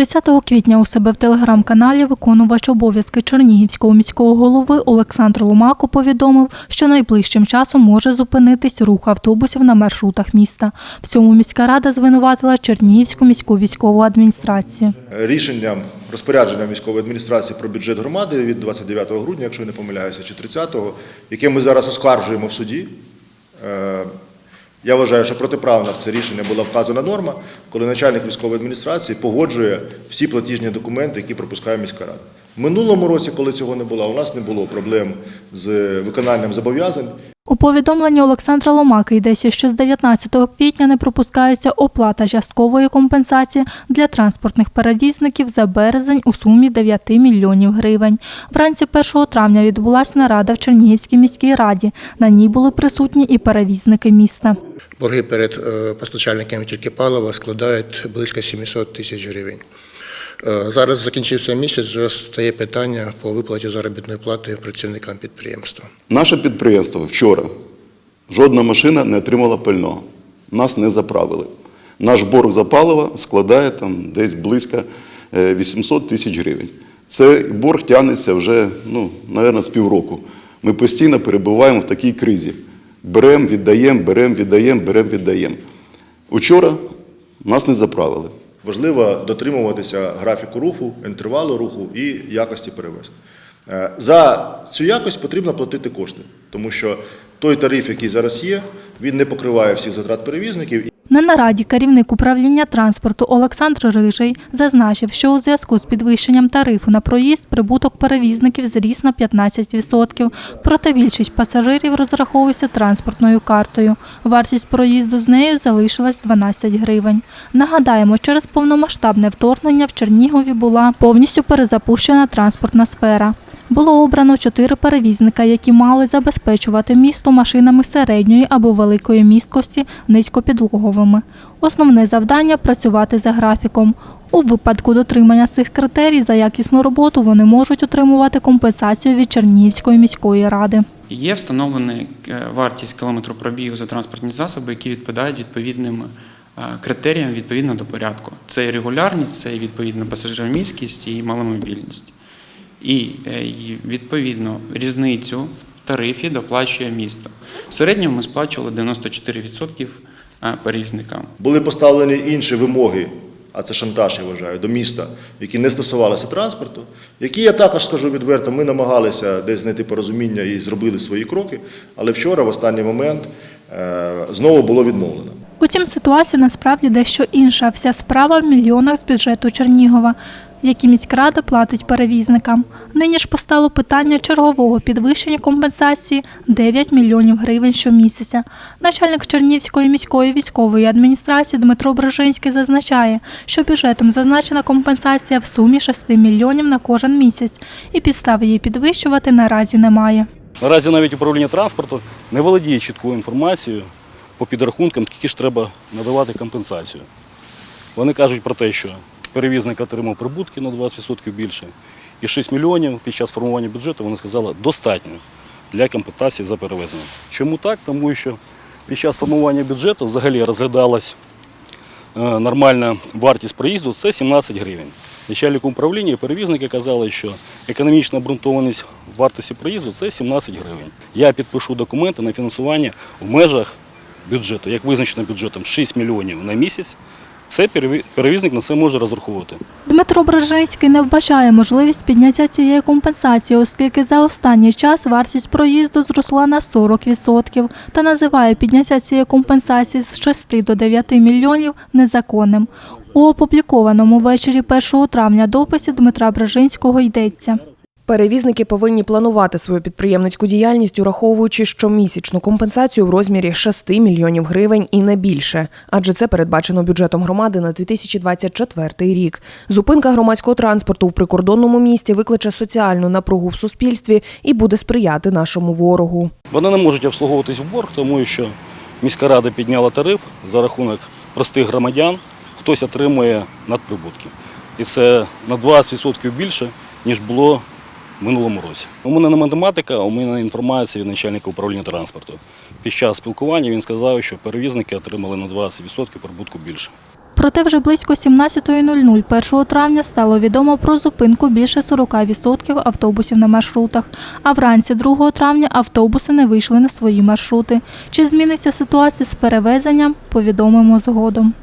30 квітня у себе в телеграм-каналі виконувач обов'язки Чернігівського міського голови Олександр Ломако повідомив, що найближчим часом може зупинитись рух автобусів на маршрутах міста. В цьому міська рада звинуватила Чернігівську міську військову адміністрацію. Рішенням розпорядження міськової адміністрації про бюджет громади від 29 грудня, якщо я не помиляюся, чи 30-го, яке ми зараз оскаржуємо в суді. Я вважаю, що протиправна в це рішення була вказана норма, коли начальник військової адміністрації погоджує всі платіжні документи, які пропускає міська рада. В минулому році, коли цього не було, у нас не було проблем з виконанням зобов'язань. У повідомленні Олександра Ломаки йдеться, що з 19 квітня не пропускається оплата часткової компенсації для транспортних перевізників за березень у сумі 9 мільйонів гривень. Вранці 1 травня відбулася нарада в Чернігівській міській раді. На ній були присутні і перевізники міста. Борги перед е, постачальниками тільки палива складають близько 700 тисяч гривень. Е, Зараз закінчився місяць, вже стає питання по виплаті заробітної плати працівникам підприємства. Наше підприємство вчора жодна машина не отримала пального. Нас не заправили. Наш борг за паливо складає там десь близько е, 800 тисяч гривень. Цей борг тягнеться вже, ну, мабуть, з півроку. Ми постійно перебуваємо в такій кризі. Беремо, віддаємо, беремо, віддаємо, беремо, віддаємо. Учора нас не заправили. Важливо дотримуватися графіку руху, інтервалу руху і якості перевезень. Е, За цю якість потрібно платити кошти, тому що той тариф, який зараз є, він не покриває всіх затрат перевізників. На нараді керівник управління транспорту Олександр Рижий зазначив, що у зв'язку з підвищенням тарифу на проїзд прибуток перевізників зріс на 15%, проте більшість пасажирів розраховується транспортною картою. Вартість проїзду з нею залишилась 12 гривень. Нагадаємо, через повномасштабне вторгнення в Чернігові була повністю перезапущена транспортна сфера. Було обрано чотири перевізника, які мали забезпечувати місто машинами середньої або великої місткості низькопідлоговими. Основне завдання працювати за графіком. У випадку дотримання цих критерій за якісну роботу вони можуть отримувати компенсацію від Чернігівської міської ради. Є встановлена е, вартість кілометру пробігу за транспортні засоби, які відповідають відповідним е, критеріям відповідно до порядку. Це і регулярність, це і відповідно пасажироміськість і маломобільність. І е, відповідно різницю в тарифі доплачує місто. В середньому ми сплачували 94% е, перевізникам. Були поставлені інші вимоги, а це шантаж, я вважаю, до міста, які не стосувалися транспорту, які я також скажу відверто, ми намагалися десь знайти порозуміння і зробили свої кроки, але вчора, в останній момент, е, знову було відмовлено. Утім, ситуація насправді дещо інша. Вся справа в мільйонах з бюджету Чернігова, які міськрада платить перевізникам. Нині ж постало питання чергового підвищення компенсації 9 мільйонів гривень щомісяця. Начальник Чернігівської міської військової адміністрації Дмитро Брожинський зазначає, що бюджетом зазначена компенсація в сумі 6 мільйонів на кожен місяць, і підстав її підвищувати наразі немає. Наразі навіть управління транспорту не володіє чіткою інформацією по підрахункам, скільки ж треба надавати компенсацію. Вони кажуть про те, що перевізник отримав прибутки на 20% більше, і 6 мільйонів під час формування бюджету вони сказали достатньо для компенсації за перевезення. Чому так? Тому що під час формування бюджету взагалі розглядалась е, нормальна вартість проїзду це 17 гривень. Начальник управління і перевізники казали, що економічна обґрунтованість вартості проїзду це 17 гривень. Я підпишу документи на фінансування в межах бюджету, як визначено бюджетом 6 мільйонів на місяць. Це переві- перевізник на це може розраховувати. Дмитро Брожинський не вбачає можливість підняття цієї компенсації, оскільки за останній час вартість проїзду зросла на 40% та називає підняття цієї компенсації з 6 до 9 мільйонів незаконним. У опублікованому ввечері 1 травня дописі Дмитра Брожинського йдеться. Перевізники повинні планувати свою підприємницьку діяльність, ураховуючи щомісячну компенсацію в розмірі 6 мільйонів гривень і не більше, адже це передбачено бюджетом громади на 2024 рік. Зупинка громадського транспорту в прикордонному місті викличе соціальну напругу в суспільстві і буде сприяти нашому ворогу. Вони не можуть обслуговуватись в борг, тому що міська рада підняла тариф за рахунок простих громадян, хтось отримує надприбутки. І це на 20% більше, ніж було минулому році. У мене не математика, у мене інформація від начальника управління транспорту. Під час спілкування він сказав, що перевізники отримали на 20% прибутку більше. Проте вже близько 17.00 1 травня стало відомо про зупинку більше 40% автобусів на маршрутах. А вранці 2 травня автобуси не вийшли на свої маршрути. Чи зміниться ситуація з перевезенням, повідомимо згодом.